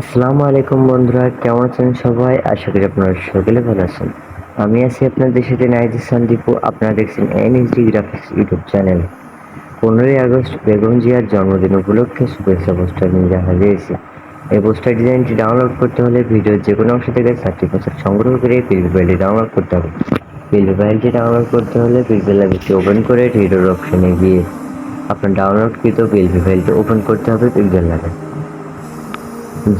আসসালামু আলাইকুম বন্ধুরা, কেমন আছেন সবাই? আশা করি আপনারা সকলে ভালো আছেন। আমি আছি আপনাদের সাথে নাইজি সন্দীপু, আপনারা দেখছেন N NSD graphics YouTube channel. পনেরোই আগস্ট, বেগম জিয়ার জন্মদিন উপলক্ষে শুভেচ্ছা পোস্টার নিয়ে দেখা দিয়েছে এই পোস্টার ডিজাইনটি ডাউনলোড করতে হলে ভিডিওর যে কোনো অংশ থেকে চারটি পোস্টার সংগ্রহ করে পিলভি ফাইলটি ডাউনলোড করতে হবে। পিলভি ফাইলটি ডাউনলোড করতে হলে পিক্সেল লাইব্রেরিটি ওপেন করে ভিডিওর অপশনে গিয়ে আপনার ডাউনলোডকৃত পিলভি ফাইলটি ওপেন করতে হবে পিক্সেল লাইব্রেরি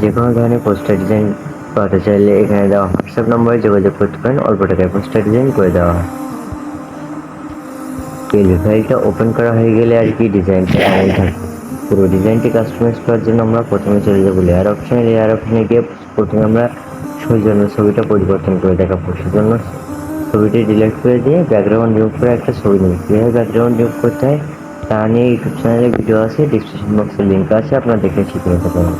যে কোনো ধরনের পোস্টার ডিজাইন করাতে চাইলে এখানে দেওয়া হোয়াটসঅ্যাপ নম্বরে যোগাযোগ করতে পারেন, অল্প টাকায় পোস্টার ডিজাইন করে দেওয়া হয়। ফাইলটা ওপেন করা হয়ে গেলে আর কি ডিজাইনটা পুরো ডিজাইনটি কাস্টমাইজ করার জন্য আমরা প্রথমে চলে যাব লেয়ার অপশানে লেয়ার অপশানে গিয়ে প্রথমে আমরা জন্য ছবিটা পরিবর্তন করে দেখাবো। সেজন্য ছবিটি ডিলিট করে দিয়ে ব্যাকগ্রাউন্ড রিমুভ করে একটা ছবি নেব। কীভাবে ব্যাকগ্রাউন্ড রিমুভ করতে হয় তা নিয়ে ইউটিউব চ্যানেলে ভিডিও আছে ডিসক্রিপশন বক্সে লিঙ্ক আছে, আপনারা দেখে শিখে নিতে পারেন।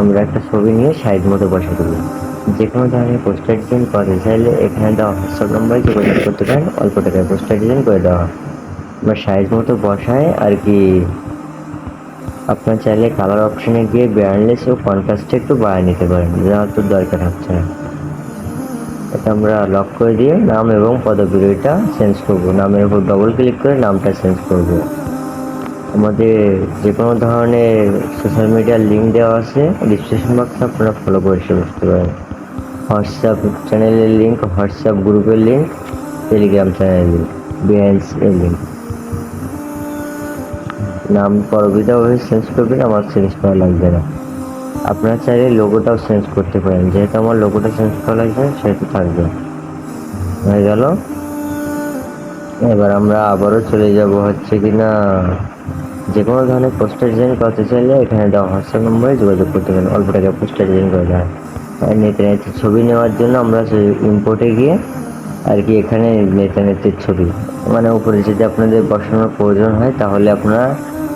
আমরা একটা ছবি নিয়ে সাইজ মতো বসে দেবো যে কোনো ধরনের পোস্টার ডিজাইন করতে চাইলে এখানে দেওয়া হোয়াটসঅ্যাপ নম্বরে যোগাযোগ করতে পারেন। অল্প টাকায় পোস্টার ডিজাইন করে দেওয়া হয় আমরা সাইজ মতো বসায় আর কি আপনার চাইলে কালার অপশনে গিয়ে ব্র্যান্ডলেস ও কন্ট্রাস্টটা একটু বাড়িয়ে নিতে পারেন। যা তো দরকার হচ্ছে না। এটা আমরা লক করে দিয়ে নাম এবং পদবিটা চেঞ্জ করব। নামের উপর ডবল ক্লিক করে নামটা চেঞ্জ করব। আমাদের যে কোনো ধরনের সোশ্যাল মিডিয়ার লিঙ্ক দেওয়া আছে ডিসক্রিপশন বক্সে আপনারা ফলো করে এসে বসতে পারেন। হোয়াটসঅ্যাপ চ্যানেলের লিঙ্ক হোয়াটসঅ্যাপ গ্রুপের লিঙ্ক টেলিগ্রাম চ্যানেলের লিঙ্ক বিএনস এর লিঙ্ক নাম পরবিধাভাবে চেঞ্জ করবেন, আমার চেঞ্জ করা লাগবে না। আপনারা চাইলে লোগোটাও চেঞ্জ করতে পারেন, যেহেতু আমার লোগোটা চেঞ্জ করা লাগবে, সেহেতু থাকবে। হয়ে গেল। এবার আমরা আবারও চলে যাব হচ্ছে কিনা যে কোনো ধরনের পোস্টার ডিজাইন করতে চাইলে এখানে দেওয়া হোয়াটসঅ্যাপ নম্বরে যোগাযোগ করতে পারেন। অল্প টাকা পোস্টার ডিজাইন করে দেওয়া। আর নেতা নেত্রীর ছবি নেওয়ার জন্য আমরা ইম্পোর্টে গিয়ে আর কি এখানে নেতা নেত্রীর ছবি। মানে উপরে যদি আপনাদের বসানোর প্রয়োজন হয় তাহলে আপনারা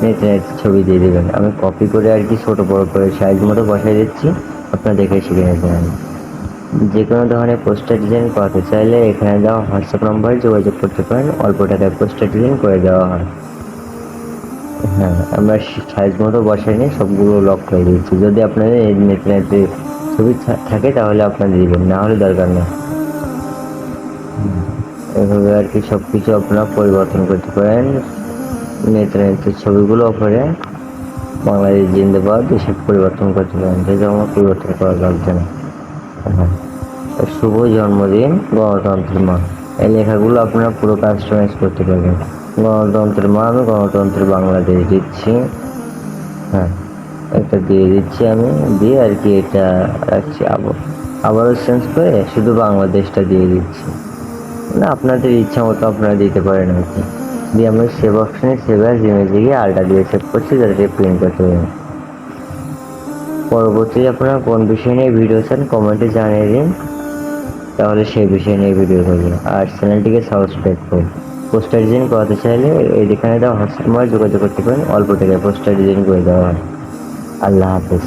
নেতা নেত্রীর ছবি দিয়ে দেবেন। আমি কপি করে আর কি ছোটো বড়ো করে সাইজ মতো বসাই দিচ্ছি। আপনারা দেখে শিখে নিতে পারেন যে কোনো ধরনের পোস্টার ডিজাইন করাতে চাইলে এখানে দেওয়া হোয়াটসঅ্যাপ নম্বরে যোগাযোগ করতে পারেন। অল্প টাকায় পোস্টার ডিজাইন করে দেওয়া হয়। হ্যাঁ আমরা সাইজ মতো বসাই নিয়ে সবগুলো লক করে দিচ্ছি যদি আপনাদের নেতে নেতে ছবি থাকে তাহলে আপনারা দিবেন, না হলে দরকার নেই। এভাবে আর কি সব কিছু আপনারা পরিবর্তন করতে পারেন। নেতে নেতে ছবিগুলো ওপরে বাংলাদেশ জিন্দাবাদ এসব পরিবর্তন করতে পারেন। যেহেতু আমার পরিবর্তন করা লাগছে না শুভ জন্মদিন, গণতন্ত্রের মা এই লেখাগুলো আপনারা পুরো কাস্টমাইজ করতে পারবেন। গণতন্ত্রের মান গণতন্ত্র বাংলাদেশ দিচ্ছি। হ্যাঁ একটা দিয়ে দিচ্ছি আমি। দিয়ে আর কি এটা রাখছি। আবার, আবারও চেঞ্জ করে শুধু বাংলাদেশটা দিয়ে দিচ্ছি। না আপনাদের ইচ্ছা মতো আপনারা দিতে পারেন আর কি। দিয়ে আমরা সেভ অপশানে সেভ অ্যাজ ইমেজে গিয়ে আলটা দিয়ে সেভ করছি, যাতে প্রিন্ট করতে পারেন পরবর্তী আপনারা কোন বিষয় নিয়ে ভিডিও চান কমেন্টে জানিয়ে দিন। তাহলে সেই বিষয় নিয়ে ভিডিও করবেন আর চ্যানেলটিকে সাবস্ক্রাইব করুন। পোস্টার ডিজাইন করাতে চাইলে এখানে দেওয়া হোয়াটসঅ্যাপ যোগাযোগ করতে পারেন। অল্প টাকায় পোস্টার ডিজাইন করে দেওয়া হয়। আল্লাহ হাফেজ।